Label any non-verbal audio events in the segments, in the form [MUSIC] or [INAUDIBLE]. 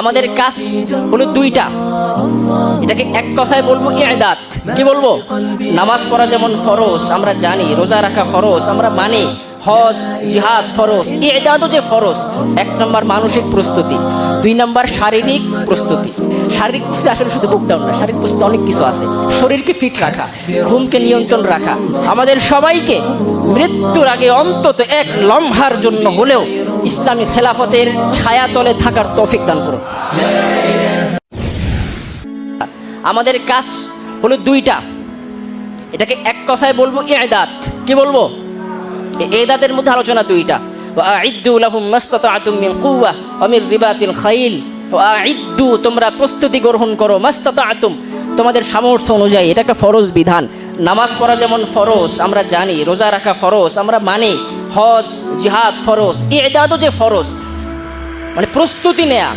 আমাদের কাজ হলো দুইটা। এটাকে এক কথায় বলব, ইবাদত। কি বলব? নামাজ পড়া যেমন ফরজ, আমরা জানি, রোজা রাখা ফরজ, আমরা মানি। হজ, জিহাদ ফরজ, ইবাদতও যে ফরজ, এক নম্বর মানসিক প্রস্তুতি, দুই নম্বর শারীরিক প্রস্তুতি। শারীরিক প্রস্তুতি আসলে শুধু বুক ডাউন না, শারীরিক প্রস্তুতি অনেক কিছু আছে। শরীরকে ফিট রাখা, ঘুমকে নিয়ন্ত্রণ রাখা। আমাদের সবাইকে মৃত্যুর আগে অন্তত এক লম্হার জন্য হলেও ইসলামী খেলাফতের ছায়াতলে থাকার তৌফিক দান করুন। আমাদের কাজ হলো দুইটা। এটাকে এক কথায় বলব ইবাদত কি বলব? এদাদের মধ্যে আলোচনা দুইটা। তোমরা প্রস্তুতি গ্রহণ করো, মাস্তাতাআতুম। তোমাদের সামর্থ্য অনুযায়ী এটা একটা ফরজ বিধান। নামাজ পড়া যেমন ফরজ, আমরা জানি। রোজা রাখা ফরজ, আমরা মানি। হজ, জিহাদ, ফরজ ইদাদও যে ফরজ মানে প্রস্তুতি নেয়া,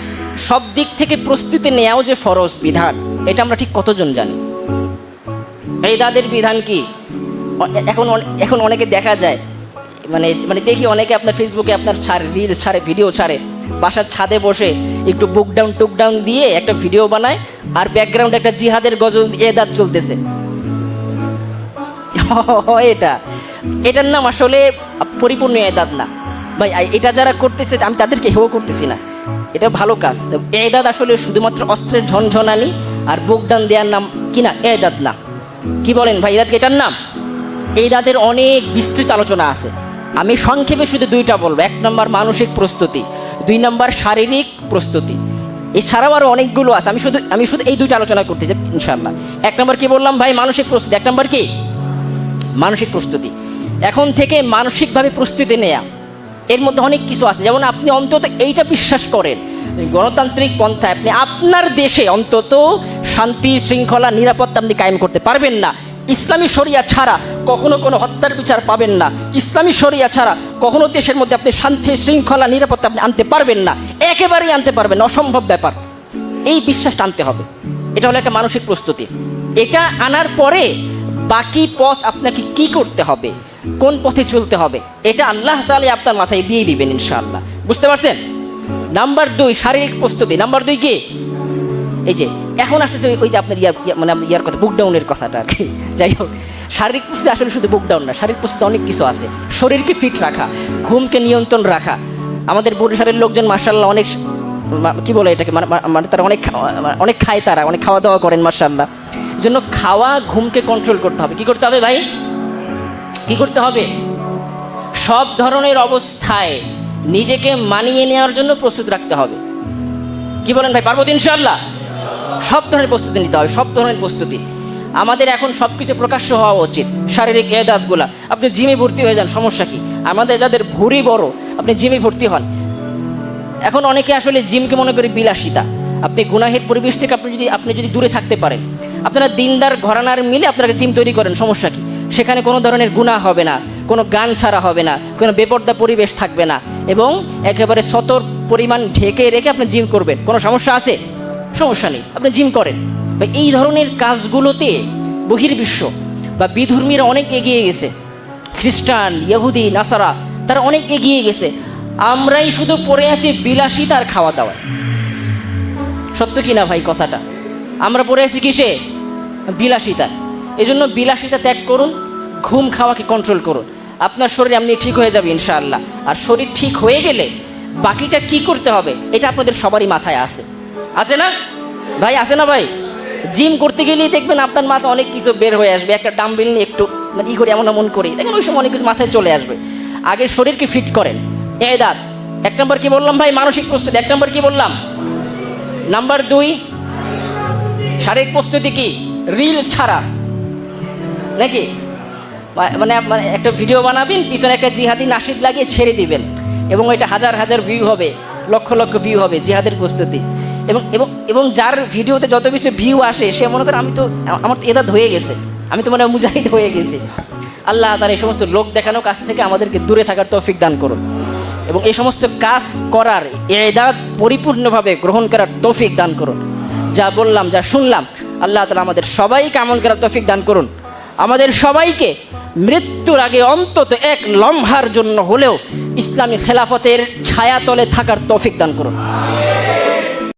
সব দিক থেকে প্রস্তুতি নেয়াও যে ফরজ বিধান, এটা আমরা ঠিক কতজন জানি? এদাদের বিধান কি? এখন এখন অনেকে দেখা যায় মানে মানে দেখি অনেকে আপনার ফেসবুকে আপনার ছাড়ে রিল ছাড়ে ভিডিও ছাড়ে, বাসার ছাদে বসে একটু বুক ডাউন দিয়ে একটা ভিডিও বানায় আর ব্যাকগ্রাউন্ডে একটা জিহাদের গজল এদাদ চলতেছে। [LAUGHS] এটা। এটার নাম আসলে পরিপূর্ণ এদাদ না। ভাই এটা যারা করতেছে, আমি তাদেরকে হেও করতেছি না। এটা ভালো কাজ। এদাদ আসলে শুধুমাত্র অস্ত্রের ঝনঝনানি আর বুক ডান দেওয়ার নাম কি না? এদাদ না। কি বলেন ভাই, এদাদ এটার নাম? এই অনেক বিস্তৃত আলোচনা আছে। আমি সংক্ষেপে শুধু দুইটা বলব। এক নম্বর মানসিক প্রস্তুতি, দুই নম্বর শারীরিক প্রস্তুতি। এছাড়াও আরও অনেকগুলো আছে। আমি শুধু আমি শুধু এই দুইটা আলোচনা করতে চাই ইনশাল্লাহ এক নম্বর কি বললাম ভাই? মানসিক প্রস্তুতি। এক নম্বর কি? মানসিক প্রস্তুতি। এখন থেকে মানসিকভাবে প্রস্তুতি নেয়া। এর মধ্যে অনেক কিছু আছে। যেমন আপনি অন্তত এইটা বিশ্বাস করেন, গণতান্ত্রিক পন্থায় আপনি আপনার দেশে অন্তত শান্তি, শৃঙ্খলা, নিরাপত্তা আপনি কায়েম করতে পারবেন না। ইসলামী শরিয়া ছাড়া কখনো কোনো হত্যার বিচার পাবেন না। ইসলামী শরিয়া ছাড়া কখনো দেশের মধ্যে আপনি শান্তি, শৃঙ্খলা, নিরাপত্তা আপনি আনতে পারবেন না। একেবারেই আনতে পারবেন অসম্ভব ব্যাপার। এই বিশ্বাসটা আনতে হবে। এটা হলো একটা মানসিক প্রস্তুতি। এটা আনার পরে বাকি পথ আপনাকে কি করতে হবে? কোন পথে চলতে হবে? এটা আল্লাহ তাহলে আপনার মাথায় দিয়ে দিবেন ইনশাআল্লাহ। বুঝতে পারছেন? নাম্বার দুই, শারীরিক প্রস্তুতি। নাম্বার দুই কি? এই যে, এখন আসতেছে ওই- যে আপনার ইয়ার মানে ইয়ার কথা বুকডাউনের কথাটা আর কি। যাই হোক, শারীরিক প্রস্তুতি আসলে শুধু বুক ডাউন না, শারীরিক প্রস্তুতি অনেক কিছু আছে। শরীরকে ফিট রাখা, ঘুমকে নিয়ন্ত্রণ রাখা। আমাদের বরিশালের লোকজন মার্শাল্লাহ অনেক কি বলে এটাকে? মানে- তারা অনেক অনেক খায় তারা, অনেক খাওয়া দাওয়া করেন মার্শাল্লাহ জন্য খাওয়া, ঘুমকে কন্ট্রোল করতে হবে। কি করতে হবে ভাই? কি করতে হবে? সব ধরনের অবস্থায় নিজেকে মানিয়ে নেওয়ার জন্য প্রস্তুত রাখতে হবে। কি বলেন ভাই? পারব তো ইনশাল্লাহ সব ধরনের প্রস্তুতি নিতে হবে, সব ধরনের প্রস্তুতি। আমাদের এখন সব কিছু প্রকাশ্য হওয়া উচিত। শারীরিক এদাতগুলা। আপনি জিমে ভর্তি হয়ে যান, সমস্যা কি? আমাদের যাদের ভুঁড়ি বড়, আপনি জিমে ভর্তি হন। এখন অনেকে আসলে জিমকে মনে করে বিলাসিতা। আপনি গুনাহের পরিবেশ থেকে আপনি যদি আপনি যদি দূরে থাকতে পারেন। আপনারা দিনদার ঘরানার মিলে আপনারা জিম তৈরি করেন, সমস্যা কি? সেখানে কোনো ধরনের গুনাহ হবে না, কোনো গান ছাড়া হবে না, কোনো বেপর্দা পরিবেশ থাকবে না এবং একেবারে সতর পরিমাণ ঢেকে রেখে আপনি জিম করবেন। কোনো সমস্যা আছে? সমস্যা নেই, আপনি জিম করেন। বা এই ধরনের কাজগুলোতে বহির্বিশ্ব বা বিধর্মীরা অনেক এগিয়ে গেছে। খ্রিস্টান, ইহুদি, নাসারা, তারা অনেক এগিয়ে গেছে। আমরাই শুধু পড়ে আছি বিলাসিতার খাওয়া দাওয়ায়। সত্য কি না ভাই কথাটা? আমরা পড়ে আছি কিসে? বিলাসিতা। এই জন্য বিলাসিতা ত্যাগ করুন, ঘুম খাওয়াকে কন্ট্রোল করুন। আপনার শরীর আপনি ঠিক হয়ে যাবে ইনশাআল্লাহ। আর শরীর ঠিক হয়ে গেলে বাকিটা কি করতে হবে, এটা আপনাদের সবারই মাথায় আছে। আছে না? ভাই, আছে না ভাই? জিম করতে গেলেই দেখবেন আপনার মাথা অনেক কিছু বের হয়ে আসবে। একটা ডাম্বেল নিয়ে একটু মানে ই করে, এমন এমন করি। দেখেন ওই সময় অনেক কিছু মাথায় চলে আসবে। আগে শরীরকে ফিট করেন। এদাত। এক নম্বর কি বললাম ভাই? মানসিক প্রস্তুতি। এক নম্বর কি বললাম? নাম্বার দুই, শারীরিক প্রস্তুতি কি? রিলস ছাড়া। নাকি? মানে মানে একটা ভিডিও বানাবেন, পিছনে একটা জিহাদি নাসিদ লাগিয়ে ছেড়ে দিবেন এবং এটা হাজার হাজার ভিউ হবে, লক্ষ লক্ষ ভিউ হবে জিহাদের প্রস্তুতি। এবং এবং এবং যার ভিডিওতে যত কিছু ভিউ আসে, সে মনে করে আমি তো, আমার তো এদাত হয়ে গেছে, আমি তো মানে মুজাহিদ হয়ে গেছি। আল্লাহ তার এই সমস্ত লোক দেখানো কাছ থেকে আমাদেরকে দূরে থাকার তৌফিক দান করুন। এবং এই সমস্ত কাজ করার এদাত পরিপূর্ণভাবে গ্রহণ করার তৌফিক দান করুন। যা বললাম, যা শুনলাম, আল্লাহ তালা আমাদের সবাইকে আমল করার তৌফিক দান করুন। আমাদের সবাইকে মৃত্যুর আগে অন্তত এক লম্হার জন্য হলেও ইসলামী খেলাফতের ছায়াতলে থাকার তফিক দান করুন।